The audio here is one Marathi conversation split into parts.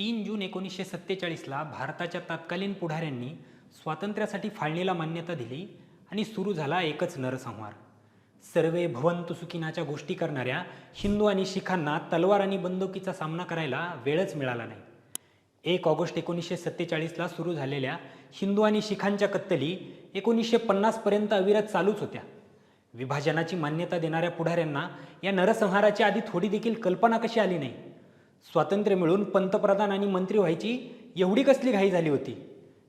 तीन जून एकोणीसशे सत्तेचाळीसला भारताच्या तत्कालीन पुढाऱ्यांनी स्वातंत्र्यासाठी फाळणीला मान्यता दिली आणि सुरू झाला एकच नरसंहार. सर्वे भवंतु सुखिनाच्या गोष्टी करणाऱ्या हिंदू आणि शिखांना तलवार आणि बंदुकीचा सामना करायला वेळच मिळाला नाही. एक ऑगस्ट एकोणीसशे सत्तेचाळीसला सुरू झालेल्या हिंदू आणि शिखांच्या कत्तली एकोणीसशे पन्नासपर्यंत अविरत चालूच होत्या. विभाजनाची मान्यता देणाऱ्या पुढाऱ्यांना या नरसंहाराची आधी थोडी देखील कल्पना कशी आली नाही? स्वातंत्र्य मिळून पंतप्रधान आणि मंत्री व्हायची एवढी कसली घाई झाली होती?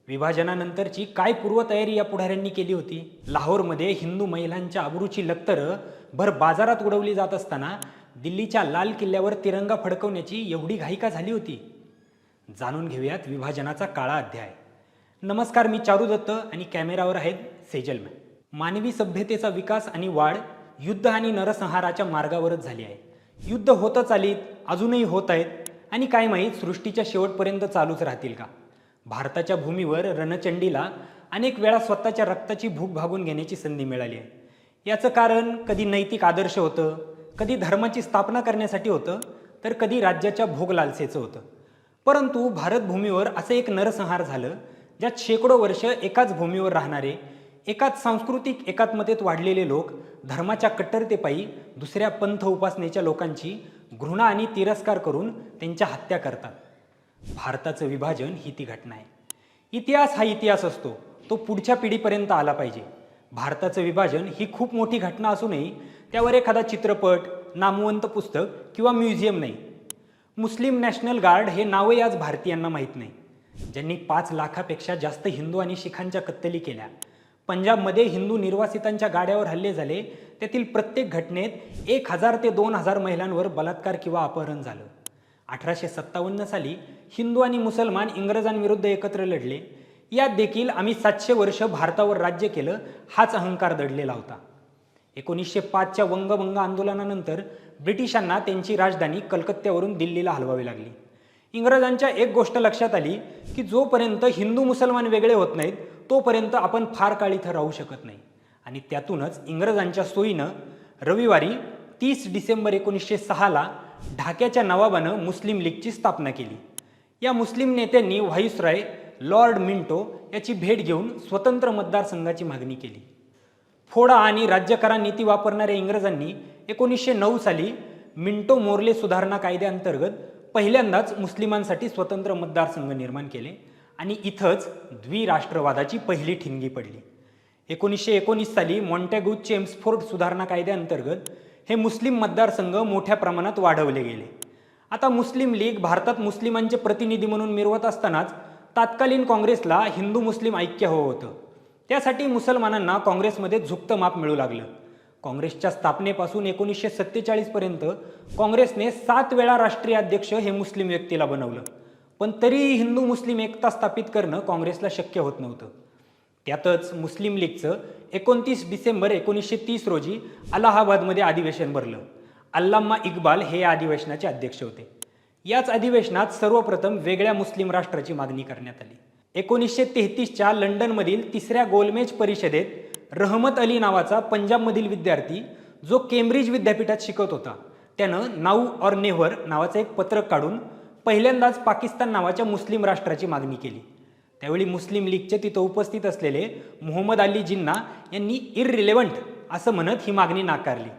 विभाजनानंतरची काय पूर्वतयारी या पुढाऱ्यांनी केली होती? लाहोरमध्ये हिंदू महिलांच्या अब्रूची लक्तरं भर बाजारात उडवली जात असताना दिल्लीच्या लाल किल्ल्यावर तिरंगा फडकवण्याची एवढी घाई का झाली होती? जाणून घेऊयात विभाजनाचा काळा अध्याय. नमस्कार मी चारू दत्त आणि कॅमेरावर आहेत सेजलमॅन मानवी सभ्यतेचा विकास आणि वाढ युद्ध आणि नरसंहाराच्या मार्गावरच झाली आहे. युद्ध होतच आलीत अजूनही होत आहेत. आणि काय माहीत सृष्टीच्या शेवटपर्यंत चालूच राहतील का? भारताच्या भूमीवर रणचंडीला अनेक वेळा स्वतःच्या रक्ताची भूक भागून घेण्याची संधी मिळाली आहे. याचं कारण कधी नैतिक आदर्श होतं कधी धर्माची स्थापना करण्यासाठी होतं तर कधी राज्याच्या भोग लालसेचं होतं. परंतु भारत भूमीवर असं एक नरसंहार झालं ज्यात शेकडो वर्ष एकाच भूमीवर राहणारे एकाच सांस्कृतिक एकात्मतेत वाढलेले लोक धर्माच्या कट्टरतेपायी दुसऱ्या पंथ उपासनेच्या लोकांची घृणा आणि तिरस्कार करून त्यांच्या हत्या करतात. भारताचं विभाजन ही ती घटना आहे. इतिहास हा इतिहास असतो. तो पुढच्या पिढीपर्यंत आला पाहिजे. भारताचं विभाजन ही खूप मोठी घटना असूनही त्यावर एखादा चित्रपट नामवंत पुस्तक किंवा म्युझियम नाही. मुस्लिम नॅशनल गार्ड हे नावही आज भारतीयांना माहीत नाही. ज्यांनी पाच लाखापेक्षा जास्त हिंदू आणि शिखांच्या कत्तली केल्या. पंजाबमध्ये हिंदू निर्वासितांच्या गाड्यावर हल्ले झाले. त्यातील प्रत्येक घटनेत एक हजार ते दोन हजार महिलांवर बलात्कार किंवा अपहरण झालं. अठराशे सत्तावन्न साली हिंदू आणि मुसलमान इंग्रजांविरुद्ध एकत्र लढले. यात देखील आम्ही सातशे वर्ष भारतावर राज्य केलं हाच अहंकार दडलेला होता. एकोणीसशे पाचच्या वंगभंग आंदोलनानंतर ब्रिटिशांना त्यांची राजधानी कलकत्त्यावरून दिल्लीला हलवावी लागली. इंग्रजांच्या एक गोष्ट लक्षात आली की जोपर्यंत हिंदू मुसलमान वेगळे होत नाहीत तोपर्यंत आपण फार काळ इथं राहू शकत नाही. आणि त्यातूनच इंग्रजांच्या सोयीनं रविवारी तीस डिसेंबर एकोणीसशे सहाला ढाक्याच्या नवाबानं मुस्लिम लीगची स्थापना केली. या मुस्लिम नेत्यांनी व्हाईसरॉय लॉर्ड मिंटो याची भेट घेऊन स्वतंत्र मतदारसंघाची मागणी केली. फोडा आणि राज्यकरा नीती वापरणाऱ्या इंग्रजांनी एकोणीसशे नऊ साली मिंटो मोर्ले सुधारणा कायद्याअंतर्गत पहिल्यांदाच मुस्लिमांसाठी स्वतंत्र मतदारसंघ निर्माण केले. आणि इथंच द्विराष्ट्रवादाची पहिली ठिणगी पडली. एकोणीसशे एकोणीस साली मॉन्टॅगू चेम्सफोर्ड सुधारणा कायद्याअंतर्गत हे मुस्लिम मतदारसंघ मोठ्या प्रमाणात वाढवले गेले. आता मुस्लिम लीग भारतात मुस्लिमांचे प्रतिनिधी म्हणून मिरवत असतानाच तात्कालीन काँग्रेसला हिंदू मुस्लिम ऐक्य हवं होतं. त्यासाठी मुसलमानांना काँग्रेसमध्ये झुकतं माप मिळू लागलं. काँग्रेसच्या स्थापनेपासून एकोणीसशे सत्तेचाळीसपर्यंत काँग्रेसने सात वेळा राष्ट्रीय अध्यक्ष हे मुस्लिम व्यक्तीला बनवलं. पण तरीही हिंदू मुस्लिम एकता स्थापित करणं काँग्रेसला शक्य होत नव्हतं. त्यातच मुस्लिम लीगचं एकोणतीस डिसेंबर एकोणीसशे तीस रोजी अलाहाबादमध्ये अधिवेशन भरलं. अल्लामा इक्बाल हे या अधिवेशनाचे अध्यक्ष होते. याच अधिवेशनात सर्वप्रथम वेगळ्या मुस्लिम राष्ट्राची मागणी करण्यात आली. एकोणीसशे तेहतीसच्या लंडनमधील तिसऱ्या गोलमेज परिषदेत रहमत अली नावाचा पंजाबमधील विद्यार्थी जो केम्ब्रिज विद्यापीठात शिकत होता त्यानं नाऊ और नेव्हर नावाचं एक पत्रक काढून पहिल्यांदाच पाकिस्तान नावाच्या मुस्लिम राष्ट्राची मागणी केली. त्यावेळी मुस्लिम लीगचे तिथं उपस्थित असलेले मोहम्मद अली जिन्ना यांनी इररिलेव्हंट असं म्हणत ही मागणी नाकारली.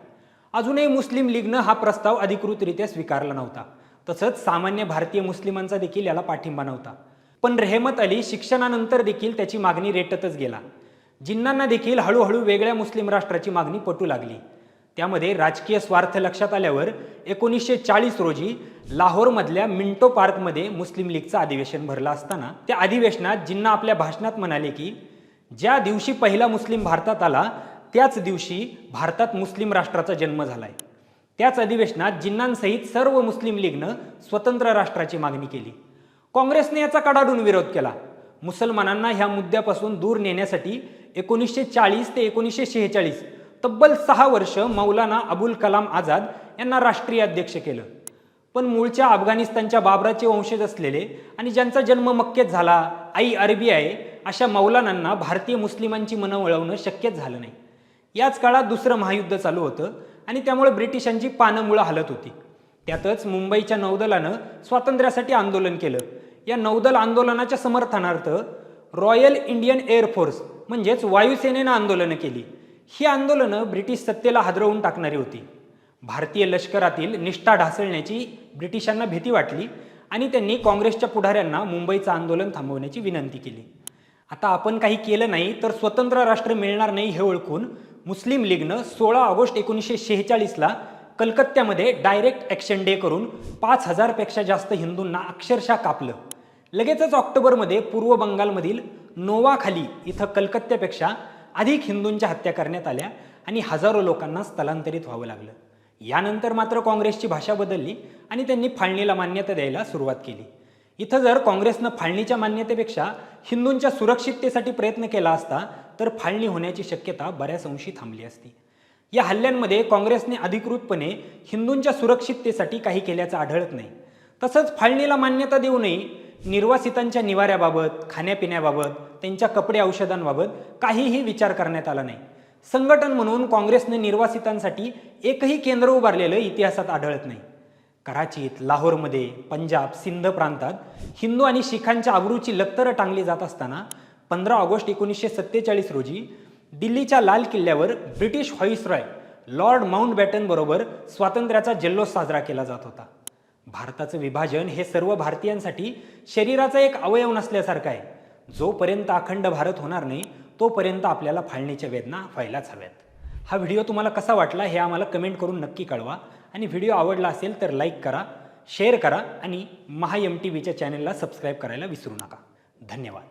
अजूनही मुस्लिम लीगनं हा प्रस्ताव अधिकृतरित्या स्वीकारला नव्हता. तसंच सामान्य भारतीय मुस्लिमांचा देखील याला पाठिंबा नव्हता. पण रेहमत अली शिक्षणानंतर देखील त्याची मागणी रेटतच गेला. जिन्नांना देखील हळूहळू वेगळ्या मुस्लिम राष्ट्राची मागणी पटू लागली. त्यामध्ये राजकीय स्वार्थ लक्षात आल्यावर एकोणीसशे चाळीस रोजी लाहोरमधल्या मिंटो पार्कमध्ये मुस्लिम लीगचं अधिवेशन भरलं असताना त्या अधिवेशनात जिन्ना आपल्या भाषणात म्हणाले की ज्या दिवशी पहिला मुस्लिम भारतात आला त्याच दिवशी भारतात मुस्लिम राष्ट्राचा जन्म झालाय. त्याच अधिवेशनात जिन्नांसहित सर्व मुस्लिम लीगनं स्वतंत्र राष्ट्राची मागणी केली. काँग्रेसने याचा कडाडून विरोध केला. मुसलमानांना ह्या मुद्द्यापासून दूर नेण्यासाठी एकोणीसशे चाळीस ते एकोणीसशे शेहेचाळीस तब्बल सहा वर्ष मौलाना अबुल कलाम आझाद यांना राष्ट्रीय अध्यक्ष केलं. पण मूळच्या अफगाणिस्तानच्या बाबराचे वंशज असलेले आणि ज्यांचा जन्म मक्केत झाला आई अरबी आहे अशा मौलानांना भारतीय मुस्लिमांची मनं वळवणं शक्यच झालं नाही. याच काळात दुसरं महायुद्ध चालू होतं आणि त्यामुळे ब्रिटिशांची पानं मुळं हलत होती. त्यातच मुंबईच्या नौदलानं स्वातंत्र्यासाठी आंदोलन केलं. या नौदल आंदोलनाच्या समर्थनार्थ रॉयल इंडियन एअरफोर्स म्हणजेच वायुसेनेनं आंदोलनं केली. ही आंदोलनं ब्रिटिश सत्तेला हादरवून टाकणारी होती. भारतीय लष्करातील निष्ठा ढासळण्याची ब्रिटिशांना भीती वाटली आणि त्यांनी काँग्रेसच्या पुढाऱ्यांना मुंबईचं आंदोलन थांबवण्याची विनंती केली. आता आपण काही केलं नाही तर स्वतंत्र राष्ट्र मिळणार नाही हे ओळखून मुस्लिम लीगनं सोळा ऑगस्ट एकोणीसशे शेहेचाळीसला कलकत्त्यामध्ये डायरेक्ट ॲक्शन डे करून पाच हजारपेक्षा जास्त हिंदूंना अक्षरशः कापलं. लगेचच ऑक्टोबरमध्ये पूर्व बंगालमधील नोवाखाली इथं कलकत्त्यापेक्षा अधिक हिंदूंच्या हत्या करण्यात आल्या आणि हजारो लोकांना स्थलांतरित व्हावं लागलं. यानंतर मात्र काँग्रेसची भाषा बदलली आणि त्यांनी फाळणीला मान्यता द्यायला सुरुवात केली. इथं जर काँग्रेसनं फाळणीच्या मान्यतेपेक्षा हिंदूंच्या सुरक्षिततेसाठी प्रयत्न केला असता तर फाळणी होण्याची शक्यता बऱ्याच अंशी थांबली असती. या हल्ल्यांमध्ये काँग्रेसने अधिकृतपणे हिंदूंच्या सुरक्षिततेसाठी काही केल्याचं आढळत नाही. तसंच फाळणीला मान्यता देऊनही निर्वासितांच्या निवाऱ्याबाबत खाण्यापिण्याबाबत त्यांच्या कपडे औषधांबाबत काहीही विचार करण्यात आला नाही. संघटन म्हणून काँग्रेसने निर्वासितांसाठी एकही केंद्र उभारलेलं इतिहासात आढळत नाही. कराचीत लाहोरमध्ये पंजाब सिंध प्रांतात हिंदू आणि शिखांच्या अब्रूची लक्तरं टांगली जात असताना पंधरा ऑगस्ट एकोणीसशे सत्तेचाळीस रोजी दिल्लीच्या लाल किल्ल्यावर British viceroy Lord Mountbatten बरोबर स्वातंत्र्याचा जल्लोष साजरा केला जात होता. भारताचं विभाजन हे सर्व भारतीयांसाठी शरीराचा एक अवयव नसल्यासारखं आहे. जोपर्यंत अखंड भारत होणार नाही तोपर्यंत आपल्याला फाळणीच्या वेदना व्हायलाच हव्यात. हा व्हिडिओ तुम्हाला कसा वाटला हे आम्हाला कमेंट करून नक्की कळवा. आणि व्हिडिओ आवडला असेल तर लाईक करा शेअर करा आणि महा एम टी व्हीच्या चॅनलला सबस्क्राईब करायला विसरू नका. धन्यवाद.